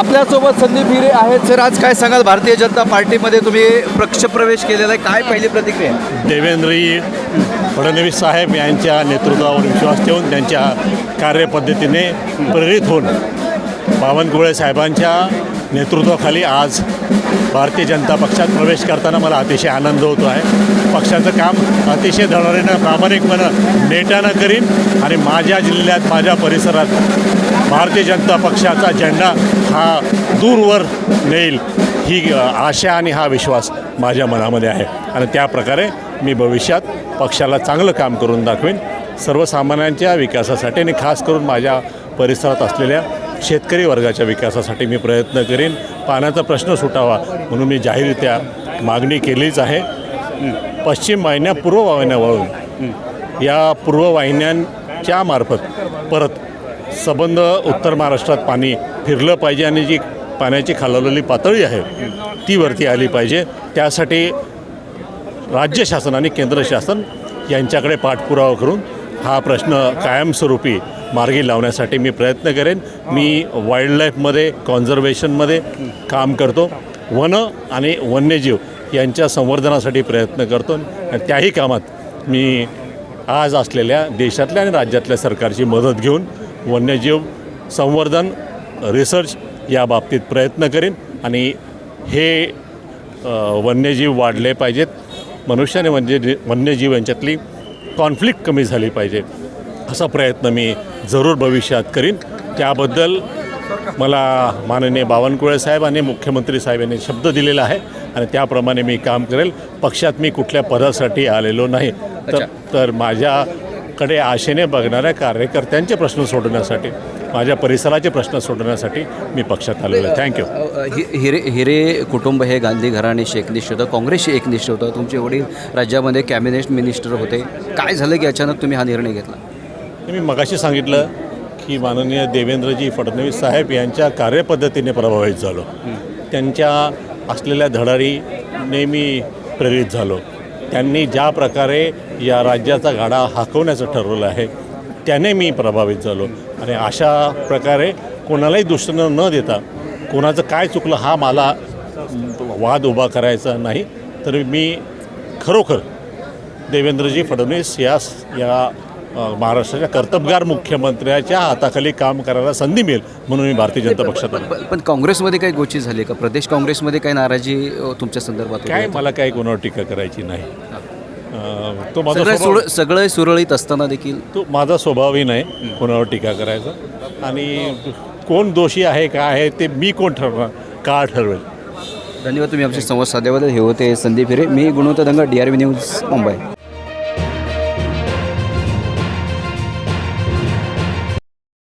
आपल्यासोबत संदीप हिरे आहेत. सर आज काय सांगाल? भारतीय जनता पार्टीमध्ये तुम्ही पक्षप्रवेश केलेला आहे. काय पहिली प्रतिक्रिया देवेंद्रजी फडणवीस साहेब यांच्या नेतृत्वावर विश्वास ठेवून त्यांच्या कार्यपद्धतीने प्रेरित होऊन बावनकुळे साहेबांच्या नेतृत्वाखाली आज भारतीय जनता पक्षात प्रवेश करताना मला अतिशय आनंद होतो आहे. पक्षाचं काम अतिशय धडारीनं प्रामाणिकपणं नेटानं करीन आणि माझ्या जिल्ह्यात माझ्या परिसरात भारतीय जनता पक्षाचा झेंडा हा दूरवर नेईल ही आशा आणि हा विश्वास माझ्या मनामध्ये आहे. आणि त्या प्रकारे मी भविष्यात पक्षाला चांगलं काम करून दाखवेन. सर्वसामान्यांच्या विकासासाठी आणि खास करून माझ्या परिसरात असलेल्या शेतकरी वर्गाच्या विकासासाठी मी प्रयत्न करीन. पाण्याचा प्रश्न सुटावा म्हणून मी जाहीररित्या मागणी केलीच आहे. पश्चिम वाहिन्या पूर्व वाहिन्या वळून या पूर्व वाहिन्यांच्या मार्फत परत सबंध उत्तर महाराष्ट्रात पाणी फिरलं पाहिजे आणि जी पाण्याची खालावलेली पातळी आहे ती वरती आली पाहिजे. त्यासाठी राज्य शासन आणि केंद्र शासन यांच्याकडे पाठपुरावा करून हा प्रश्न कायमस्वरूपी मार्गी लावण्यासाठी मी प्रयत्न करेन. मी वाईल्डलाईफमध्ये कॉन्झर्वेशनमध्ये काम करतो. वन आणि वन्यजीव यांच्या संवर्धनासाठी प्रयत्न करतो आणि त्याही कामात मी आज असलेल्या देशातल्या आणि राज्यातल्या सरकारची मदत घेऊन वन्यजीव संवर्धन रिसर्च या बाबतीत प्रयत्न करेन आणि हे वन्यजीव वाढले पाहिजेत. मनुष्य आणि वन्य वन्यजीव यांच्यातली कॉन्फ्लिक्ट कमी झाली पाहिजे असा प्रयत्न मी जरूर भविष्यात करीन. त्याबद्दल मला माननीय बावनकुळे साहेब आणि मुख्यमंत्री साहेब यांनी शब्द दिलेला आहे आणि त्याप्रमाणे मी काम करेल. पक्षात मी कुठल्या पदासाठी आलेलो नाही. तर तर माझ्याकडे आशेने बघणाऱ्या कार्यकर्त्यांचे प्रश्न सोडवण्यासाठी माझ्या परिसराचे प्रश्न सोडवण्यासाठी मी पक्षात आलेलो आहे. थँक्यू हि- हिरे हिरे कुटुंब हे गांधी घराण्याशी एकनिष्ठ होतं काँग्रेसशी एकनिष्ठ होतं. तुमचे वडील राज्यामध्ये कॅबिनेट मिनिस्टर होते. काय झालं की अचानक तुम्ही हा निर्णय घेतला? मी मगाशी सांगितलं की माननीय देवेंद्रजी फडणवीस साहेब यांच्या कार्यपद्धतीने प्रभावित झालो. त्यांच्या असलेल्या धडाडीने मी प्रेरित झालो. त्यांनी ज्या प्रकारे या राज्याचा गाडा हाकवण्याचं ठरवलं आहे त्याने मी प्रभावित झालो. आणि अशा प्रकारे कोणालाही दुष्टनं न देता कोणाचं काय चुकलं हा मला वाद उभा करायचा नाही. तर मी खरोखर देवेंद्रजी फडणवीस या या महाराष्ट्राच्या कर्तबगार मुख्यमंत्र्याच्या हाताखाली काम करायला संधी मिळेल म्हणून मी भारतीय जनता पक्षात आलो. पण- काँग्रेसमध्ये काही गोष्टी झाली का? प्रदेश काँग्रेसमध्ये काही नाराजी तुमच्या संदर्भात? काय मला काही कोणावर टीका करायची नाही. तो माझा सगळं सुरळीत असताना देखील? तो माझा स्वभावही नाही कोणावर टीका करायचा. आणि कोण दोषी आहे का आहे ते मी कोण ठरवणार का ठरवेल. धन्यवाद तुम्ही आमचे संवाद साधल्याबद्दल. हे होते संदीप हिरे. मी Gunwant Danga D R V news Mumbai.